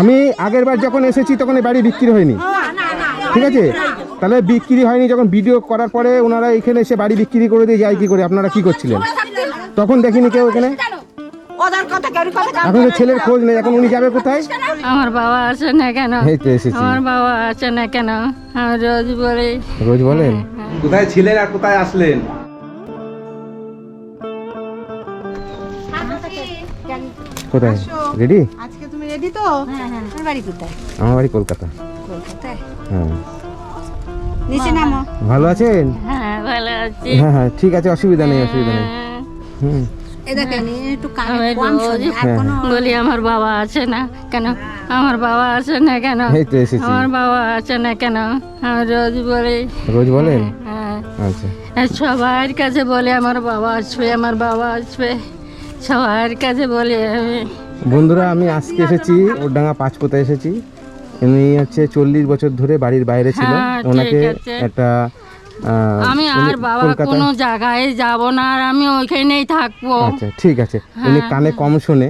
আমি আগের বার যখন এসেছি তখন এই বাড়ি বিক্রি হয়নি। ঠিক আছে? তাহলে বিক্রি হয়নি যখন ভিডিও করার পরে ওনারা এখানে এসে বাড়ি বিক্রি করে দিয়ে যায় কি করে? আপনারা কি করছিলেন? তখন দেখিনি কেউ এখানে? ওদের কথা কেউ কথা এখন ছেলের খোঁজ নেই। এখন উনি যাবে কোথায়? আমার বাবা আছে না কেন? আমার বাবা আছে না কেন? আমি রোজ বলি। রোজ বলেন কোথায় ছিলেন আর কোথায় আসলেন? কোথায়? রেডি? তো? তোমার বাড়ি কোথায়? আমার বাড়ি কলকাতা। কলকাতায়? হ্যাঁ। নিচে নামো। ভালো আছেন? হ্যাঁ ভালো আছি। হ্যাঁ হ্যাঁ ঠিক আছে অসুবিধা নেই অসুবিধা নেই। হ্যাঁ, হুম। হ্যাঁ, বলি আমার বাবা আছে না কেন? আমার বাবা আছে না কেন? আমার বাবা আছে না কেন? আমি রোজ বলি। রোজ বলেন? হ্যাঁ। আচ্ছা। সবার কাছে বলে আমার বাবা আসবে আমার বাবা আসবে। সবার কাছে বলি আমি। বন্ধুরা আমি আজকে এসেছি ওরডাঙ্গা পাঁচপোতা এসেছি। উনি হচ্ছে চল্লিশ বছর ধরে বাড়ির বাইরে ছিল। হ্যাঁ, ওনাকে একটা আমি আর বাবা কোনো জায়গায় যাব না আর আমি ওইখানেই থাকব। আচ্ছা ঠিক আছে। উনি কানে কম শোনে।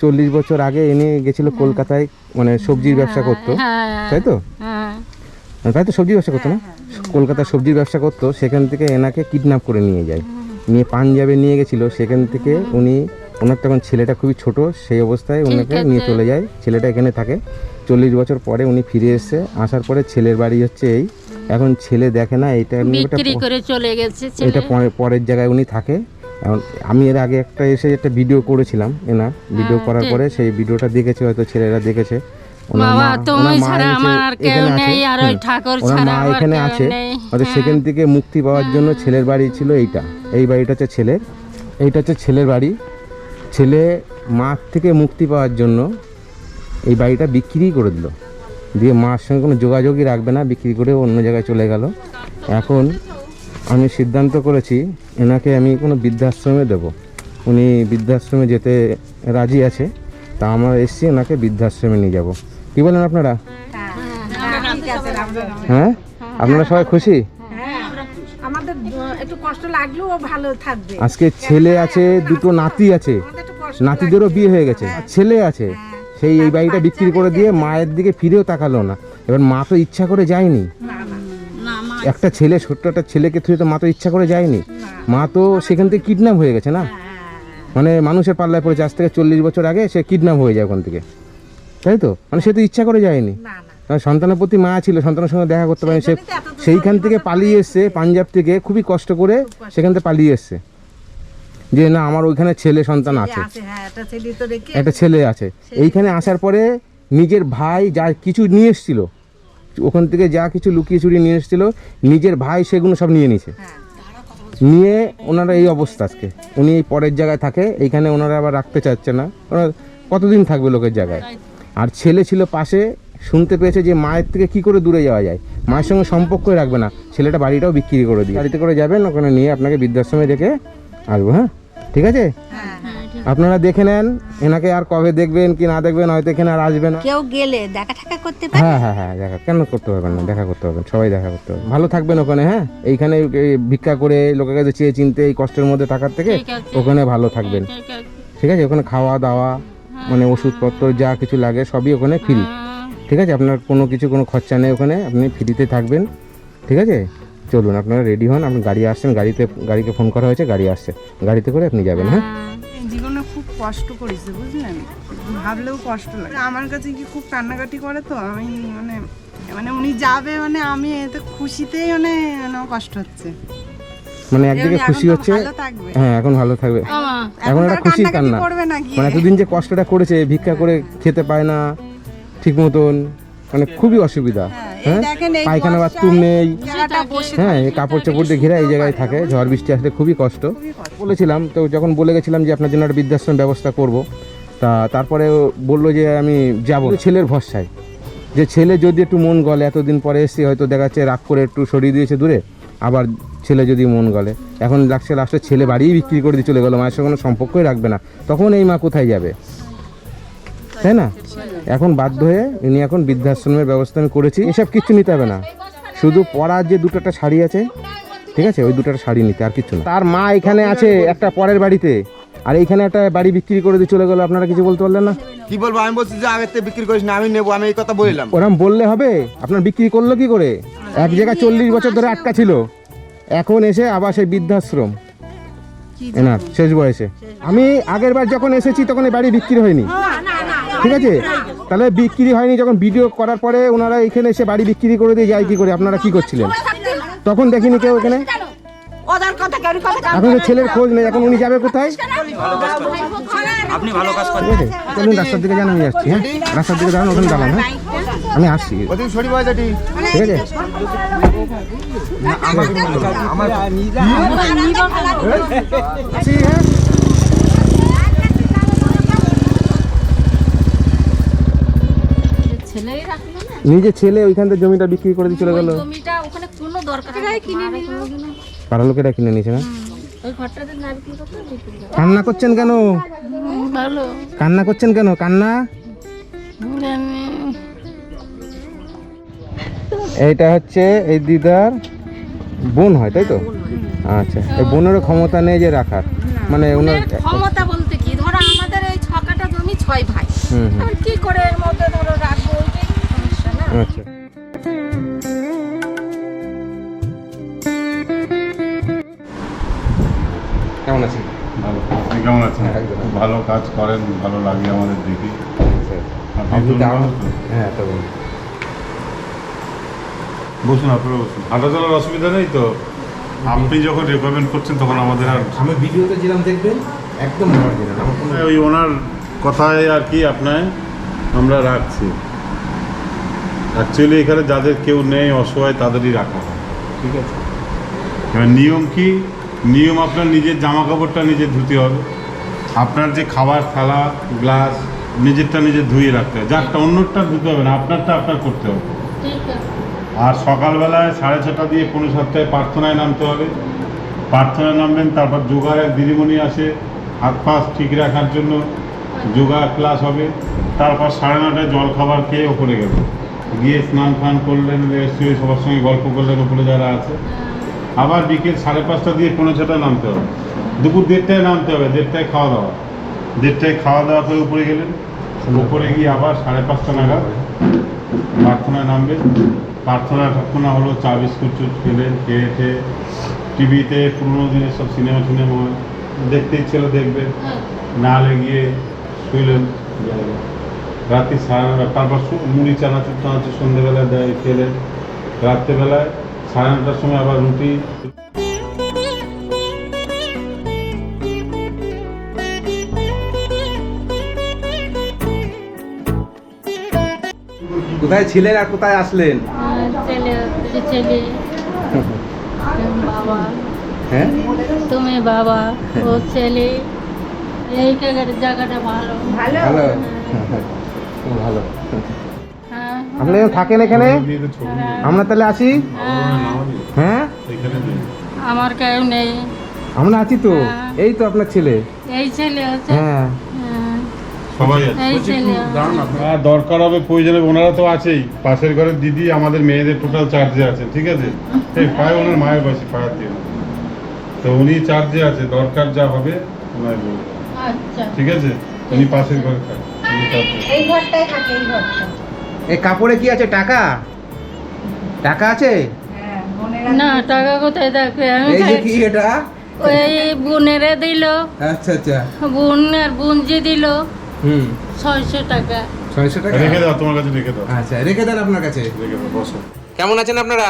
চল্লিশ বছর আগে ইনি গেছিল কলকাতায় মানে সবজির ব্যবসা করতো। হ্যাঁ। তাই তো? হ্যাঁ। তাই তো সবজির ব্যবসা করতো না? কলকাতায় সবজির ব্যবসা করতো সেখান থেকে এনাকে কিডন্যাপ করে নিয়ে যায়। নিয়ে পাঞ্জাবে নিয়ে গেছিল সেখান থেকে উনি ওনার তখন ছেলেটা খুবই ছোট সেই অবস্থায় ওনাকে নিয়ে চলে যায়। ছেলেটা এখানে থাকে। চল্লিশ বছর পরে উনি ফিরে এসে আসার পরে ছেলের বাড়ি হচ্ছে এই। এখন ছেলে দেখে না এটা বিক্রি করে চলে গেছে এটা পরে- পরের জায়গায় উনি থাকে। এখন আমি এর আগে একটা এসে একটা ভিডিও করেছিলাম এনা ভিডিও হ্যাঁ, করার পরে সেই ভিডিওটা দেখেছে হয়তো ছেলেরা দেখেছে। ওনার বাবা মা- তুমি ওনার মা ছাড়া আমার কেউ এখানে আছে। নেই আর ওই ঠাকুর ওনার ছাড়া মা আমার এখানে কেউ আছে। নেই। হয়তো সেখান থেকে মুক্তি পাওয়ার জন্য ছেলের বাড়ি ছিল এইটা। এই বাড়িটা হচ্ছে ছেলের। এইটা হচ্ছে ছেলের বাড়ি। ছেলে মার থেকে মুক্তি পাওয়ার জন্য এই বাড়িটা বিক্রি করে দিল। দিয়ে মার সঙ্গে কোনো যোগাযোগই রাখবে না বিক্রি করে অন্য জায়গায় চলে গেল। এখন আমি সিদ্ধান্ত করেছি এনাকে আমি কোনো বৃদ্ধাশ্রমে দেব। উনি বৃদ্ধাশ্রমে যেতে রাজি আছে তা আমরা এসছি ওনাকে বৃদ্ধাশ্রমে নিয়ে যাব। কি বলেন আপনারা। হ্যাঁ? আপনারা সবাই খুশি? থাকবে। আজকে ছেলে আছে দুটো নাতি আছে। নাতিদেরও বিয়ে হয়ে গেছে ছেলে আছে। সেই এই বাড়িটা বিক্রি করে দিয়ে মায়ের দিকে ফিরেও তাকালো না। এবার মা তো ইচ্ছা করে যায়নি। একটা ছেলে ছোট্ট একটা ছেলেকে থুয়ে তো মা তো ইচ্ছা করে যায়নি। মা তো সেখান থেকে কিডন্যাপ হয়ে গেছে না? মানে মানুষের পাল্লায় পড়েছে আজ থেকে চল্লিশ বছর আগে সে কিডন্যাপ হয়ে যায় ওখান থেকে। তাই তো? মানে সে তো ইচ্ছা করে যায়নি। কারণ সন্তানের প্রতি মা ছিল সন্তানের সঙ্গে দেখা করতে পারেনি। সে সেইখান থেকে পালিয়ে এসছে পাঞ্জাব থেকে খুবই কষ্ট করে সেখান থেকে পালিয়ে এসছে। যে না আমার ওইখানে ছেলে সন্তান আছে। হ্যাঁ একটা ছেলে আছে। এইখানে আসার পরে নিজের ভাই যা কিছু নিয়ে এসেছিল ওখান থেকে যা কিছু লুকিয়ে চুরিয়ে নিয়ে এসেছিল নিজের ভাই সেগুলো সব নিয়ে নিয়েছে। হ্যাঁ। নিয়ে ওনারা এই অবস্থা আজকে। উনি এই পরের জায়গায় থাকে এইখানে ওনারা আবার রাখতে চাচ্ছে না। ওনারা কতদিন থাকবে লোকের জায়গায়? আর ছেলে ছিল পাশে শুনতে পেয়েছে যে মায়ের থেকে কি করে দূরে যাওয়া যায়। মায়ের সঙ্গে সম্পর্কই রাখবে না। ছেলেটা বাড়িটাও বিক্রি করে দিই বাড়িতে করে যাবেন ওখানে নিয়ে আপনাকে বৃদ্ধাশ্রমে রেখে আসব হ্যাঁ? ঠিক আছে? হ্যাঁ আপনারা দেখে নেন এনাকে আর কবে দেখবেন কি না দেখবেন হয়তো এখানে আর আসবেন না। কেউ গেলে দেখা টাকা করতে পারে হ্যাঁ হ্যাঁ হ্যাঁ দেখা কেন করতে পারবেন না? দেখা করতে পারবেন সবাই দেখা করতে পারবেন ভালো থাকবেন ওখানে হ্যাঁ? এইখানে এই ভিক্ষা করে লোকের কাছে চেয়ে চিনতে এই কষ্টের মধ্যে থাকার থেকে ওখানে ভালো থাকবেন। ঠিক আছে। ওখানে খাওয়া দাওয়া মানে ওষুধপত্র যা কিছু লাগে সবই ওখানে ফ্রি হ্যাঁ, ঠিক আছে? আপনার কোনো কিছু কোনো খরচা নেই ওখানে আপনি ফ্রিতে থাকবেন। ঠিক আছে? চলুন আপনারা রেডি হন আপনি গাড়ি আসছেন গাড়িতে গাড়িকে ফোন করা হয়েছে গাড়ি আসছে। গাড়িতে করে আপনি যাবেন হ্যাঁ? জীবনে খুব কষ্ট করেছে বুঝলেন? ভাবলেও কষ্ট লাগে। আমার কাছে কি খুব কান্নাকাটি করে তো? আমি মানে মানে উনি যাবে মানে আমি এতে খুশিতেই মানে মানে কষ্ট হচ্ছে। মানে একদিকে খুশি হচ্ছে হ্যাঁ এখন ভালো থাকবে। এখন একটা খুশির কান্না। মানে এতদিন যে কষ্টটা করেছে ভিক্ষা করে খেতে পায় না ঠিক মতন। মানে খুবই অসুবিধা হ্যাঁ পায়খানা বাথরুম নেই। হ্যাঁ এই কাপড় চাপড় দিয়ে ঘেরা এই জায়গায় থাকে ঝড় বৃষ্টি আসলে খুবই কষ্ট। বলেছিলাম তো যখন বলে গেছিলাম যে আপনার জন্য একটা বৃদ্ধাশ্রম ব্যবস্থা করব তা তারপরে বলল যে আমি যাব। ছেলের ভরসায়। যে ছেলে যদি একটু মন গলে এতদিন পরে এসে হয়তো দেখা যাচ্ছে রাগ করে একটু সরিয়ে দিয়েছে দূরে আবার ছেলে যদি মন গলে। এখন লাগছে লাস্টে ছেলে বাড়িই বিক্রি করে দিয়ে চলে গেলো মায়ের সঙ্গে কোনো সম্পর্কই রাখবে না। তখন এই মা কোথায় যাবে? তাই না? এখন বাধ্য হয়ে ইনি এখন বৃদ্ধাশ্রমের ব্যবস্থা আমি করেছি। এসব কিছু নিতে হবে না। শুধু পরার যে দুটোটা শাড়ি আছে ঠিক আছে? ওই দুটোটা শাড়ি নিতে আর কিছু না। তার মা এখানে আছে একটা পরের বাড়িতে। আর এইখানে একটা বাড়ি বিক্রি করে দিয়ে চলে গেল আপনারা কিছু বলতে পারলেন না? কি বলব? আমি বলছি যে আগের থেকে বিক্রি করিস না আমি নেব আমি এই কথা বললাম। ওরম বললে হবে? আপনার বিক্রি করল কি করে? এক জায়গায় চল্লিশ বছর ধরে আটকা ছিল। এখন এসে আবার সেই বৃদ্ধাশ্রম। এনার শেষ বয়সে। আমি আগের বার যখন এসেছি তখন এই বাড়ি বিক্রি হয়নি। ঠিক আছে? তাহলে বিক্রি হয়নি যখন ভিডিও করার পরে ওনারা এখানে এসে বাড়ি বিক্রি করে দিয়ে যায় কি করে? আপনারা কি করছিলেন? তখন দেখিনি কেউ এখানে? এখন তো ছেলের খোঁজ নেই এখন উনি যাবে কোথায়? আপনি ভালো কাজ করেন চলুন রাস্তার দিকে যান আমি আসছি হ্যাঁ? রাস্তার দিকে দাঁড়ান ওখানে দাঁড়ান হ্যাঁ? আমি আসছি। ওদিকে সরি বাজাটি ঠিক আছে? আসি, হ্যাঁ ছেলেই রাখল না নিজের ছেলে ওইখান থেকে জমিটা বিক্রি করে দিয়ে চলে গেল। জমিটা ওখানে কোনো দরকার নেই কিনে নিল। পাড়া লোকেরা কিনে নিয়েছে না? ওই ঘরটাতে না বিক্রি করতে কান্না করছেন কেন? ভালো। কান্না করছেন কেন? কান্না? এইটা হচ্ছে এই দিদার বোন হয় তাই তো? আচ্ছা এই বোনেরও ক্ষমতা নেই যে রাখার। মানে ওনার ক্ষমতা বলতে কি? ধরো আমাদের এই ছকাটা জমি ছয় ভাই। কি করে এর মধ্যে ধরো রাখব ওইটাই সমস্যা না আচ্ছা। কেমন আছেন? ভালো। আপনি কেমন আছেন? হ্যাঁ। ভালো কাজ করেন ভালো লাগে আমাদের দেখি আপনি তো? হ্যাঁ তো বলুন। বসুন আপনারা বসুন। হাঁটা চলার অসুবিধা নেই তো? আপনি যখন রেকমেন্ড করছেন তখন আমাদের আর আমি ভিডিওতে যেরকম দেখবেন একদম ওই ওনার কথায় আর কি আপনার আমরা রাখছি। অ্যাকচুয়ালি এখানে যাদের কেউ নেই অসহায় তাদেরই রাখা হয়। ঠিক আছে? এবার নিয়ম কি? নিয়ম আপনার নিজের জামা কাপড়টা নিজে ধুতে হবে। আপনার যে খাবার থালা গ্লাস নিজেরটা নিজে ধুয়ে রাখতে হবে। যারটা অন্যটা ধুতে হবে না আপনারটা আপনার করতে হবে। আর সকালবেলায় সাড়ে ছটা দিয়ে পনেরো সাতটায় প্রার্থনায় নামতে হবে। প্রার্থনায় নামবেন তারপর যোগার এক দিদিমণি আসে হাত পা ঠিক রাখার জন্য। যোগা ক্লাস হবে। তারপর সাড়ে নটায় জল খাবার খেয়ে ওপরে গেল। গিয়ে স্নান ফান করলেন হয়ে সবার সঙ্গে গল্প করলেন উপরে যারা আছে। আবার বিকেল সাড়ে পাঁচটা দিয়ে পনেরো ছটায় নামতে হবে। দুপুর দেড়টায় নামতে হবে দেড়টায় খাওয়া দাওয়া। দেড়টায় খাওয়া দাওয়া করে উপরে গেলেন। উপরে গিয়ে আবার সাড়ে পাঁচটা নাগাদ প্রার্থনায় নামবেন প্রার্থনা ঠাকুনা হলো চা বিস্কুট চুট খেলেন খেয়ে খেয়ে টিভিতে পুরোনো দিনের সব সিনেমা টিনেমা হয়। দেখতে ইচ্ছে হলো দেখবেন। না হলে গিয়ে শুইলেন। রাত্রি সাড়ে নটা তারপর মুড়ি চানাচুর টানাচুর সন্ধ্যেবেলায় দেয় খেলেন রাত্রেবেলায় সাড়ে নটার সময় আবার রুটি। কোথায় ছিলেন আর কোথায় আসলেন? ছেলে তুমি বাবা। হ্যাঁ? তুমি বাবা ও ছেলে। এই জায়গাটা ভালো। ভালো? খুব ভালো। হ্যাঁ আপনি থাকেন এখানে। আমরা তাহলে আসি? হ্যাঁ, নামানি। হ্যাঁ এখানে নেই। আমার কেউ নেই। আমরা আছি তো। হ্যাঁ। এই তো আপনার ছেলে। এই ছেলে হ্যাঁ। হ্যাঁ, হ্যাঁ দরকার হবে প্রয়োজনে ওনারা তো আছেই। পাশের ঘরের দিদি আমাদের মেয়েদের টোটাল চার্জে আছে ঠিক আছে? এই পায়ে ওনার মায়ের বয়সী পায়ের দিয়ে। তো উনি চার্জে আছে দরকার যা হবে ওনার বলবে। আচ্ছা। ঠিক আছে? উনি পাশের ঘরে থাকে এই ঘরটাই থাকে এই ঘরটা। এই কাপড়ে কি আছে টাকা? টাকা আছে? হ্যাঁ না টাকা কোথায় থাকবে? আমি এই যে কি এটা? ওই বোনেরে দিল। আচ্ছা আচ্ছা। বোন আর বোনজি দিল হুম। ছয়শো টাকা। ছয়শো টাকা? রেখে দাও তোমার কাছে রেখে দাও। আচ্ছা রেখে দেন আপনার কাছে। রেখে দাও বসো। কেমন আছেন আপনারা?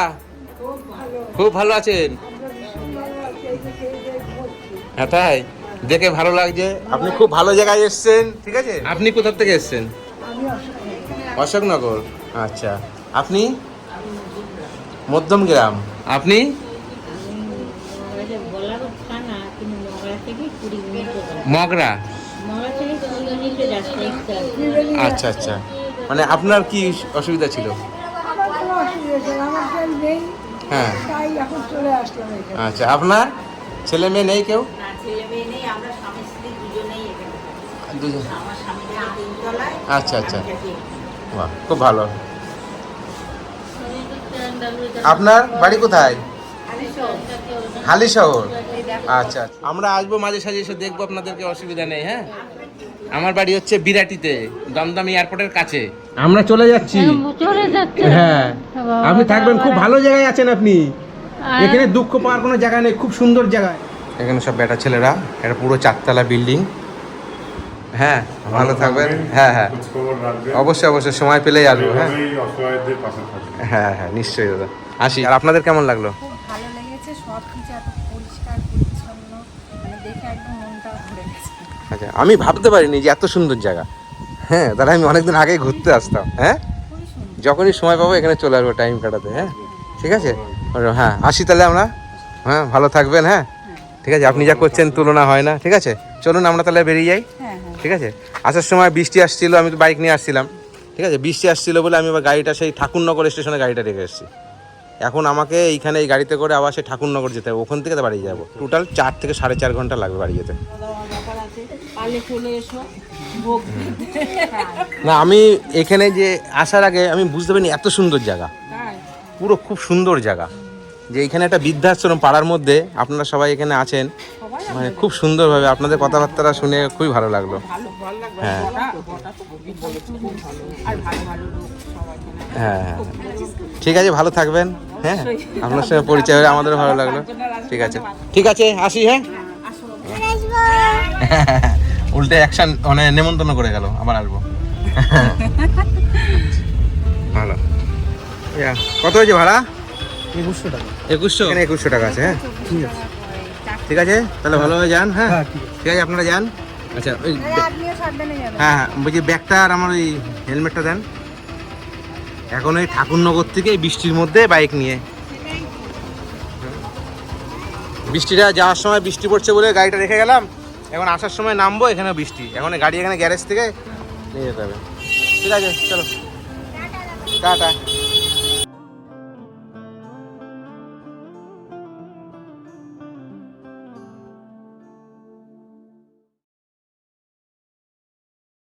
খুব ভালো। আছেন। হ্যাঁ তাই? দেখে ভালো লাগছে। আপনি খুব ভালো জায়গায় এসেছেন ঠিক আছে? আপনি কোথা থেকে এসেছেন? অশোকনগর। আচ্ছা। আপনি? মধ্যম গ্রাম। আপনি? মগরা। আচ্ছা আচ্ছা। মানে আপনার কি অসুবিধা ছিল? হ্যাঁ। আচ্ছা আপনার? ছেলে মেয়ে নেই কেউ? দুজন। আচ্ছা আচ্ছা। বাহ খুব ভালো। আপনার বাড়ি কোথায়? হালি শহর আচ্ছা আমরা আসব মাঝে সাঝে এসে দেখব আপনাদেরকে অসুবিধা নেই হ্যাঁ? আমার বাড়ি হচ্ছে বিরাটিতে দমদম এয়ারপোর্টের কাছে। আমরা চলে যাচ্ছি। হ্যাঁ। আপনি থাকবেন খুব ভালো জায়গায় আছেন আপনি। এখানে দুঃখ পাওয়ার কোনো জায়গা নেই খুব সুন্দর জায়গায় এখানে সব বেটা ছেলেরা এটা পুরো চারতলা বিল্ডিং। হ্যাঁ ভালো থাকবেন। হ্যাঁ হ্যাঁ। অবশ্যই অবশ্যই সময় পেলেই আসব হ্যাঁ। হ্যাঁ হ্যাঁ নিশ্চয়ই দাদা। আসি আর আপনাদের কেমন লাগল? ভালো লেগেছে সব কিছু এত পরিষ্কার পরিচ্ছন্ন মানে দেখে একদম মনটা ভরে গেছে। আচ্ছা আমি ভাবতে পারিনি যে এত সুন্দর জায়গা। হ্যাঁ তাহলে আমি অনেকদিন আগেই ঘুরতে আসতাম হ্যাঁ? যখনই সময় পাবো এখানে চলে আসব টাইম কাটাতে হ্যাঁ? ঠিক আছে? হ্যাঁ আসি তাহলে আমরা? হ্যাঁ ভালো থাকবেন হ্যাঁ? ঠিক আছে আপনি যা করছেন তুলনা হয় না ঠিক আছে? চলুন আমরা তাহলে বেরিয়ে যাই হ্যাঁ হ্যাঁ। ঠিক আছে? আসার সময় বৃষ্টি আসছিল আমি তো বাইক নিয়ে আসছিলাম ঠিক আছে? বৃষ্টি আসছিল বলে আমি আবার গাড়িটা সেই ঠাকুরনগর স্টেশনে গাড়িটা রেখে এসেছি। এখন আমাকে এইখানে এই গাড়িতে করে আবার সেই ঠাকুরনগর যেতে হবে ওখান থেকে তো বাড়ি যাব। টোটাল চার থেকে সাড়ে চার ঘণ্টা লাগবে বাড়ি যেতে। না আমি এখানে যে আসার আগে আমি বুঝতে পারিনি এত সুন্দর জায়গা। পুরো খুব সুন্দর জায়গা। যে এখানে একটা বৃদ্ধাশ্রম পাড়ার মধ্যে আপনারা সবাই এখানে আছেন। মানে খুব সুন্দরভাবে আপনাদের কথাবার্তা শুনে খুবই ভালো লাগল। হ্যাঁ। হ্যাঁ হ্যাঁ ঠিক আছে ভালো থাকবেন। হ্যাঁ আপনার সঙ্গে পরিচয় হলে আমাদেরও ভালো লাগল। ঠিক আছে। ঠিক আছে আসি হ্যাঁ। উল্টে অ্যাকশন মানে নেমন্তন্ন করে গেল। আবার আসব। ভালো। কত হয়েছে ভাড়া? একুশশো টাকা। একুশশো? এখানে একুশশো টাকা আছে হ্যাঁ? ঠিক আছে। তাহলে ভালোভাবে যান হ্যাঁ? ঠিক আছে। আপনারা যান। আচ্ছা ওই আপনিও হ্যাঁ হ্যাঁ বলছি ব্যাগটা আর আমার ওই হেলমেটটা দেন। এখন ওই ঠাকুরনগর থেকে বৃষ্টির মধ্যে বাইক নিয়ে। বৃষ্টিটা যাওয়ার সময় বৃষ্টি পড়ছে বলে গাড়িটা রেখে গেলাম। এখন আসার সময় নামবো এখানে বৃষ্টি। এখন গাড়ি এখানে গ্যারেজ থেকে নিয়ে যেতে হবে। ঠিক আছে চলো। টাটা।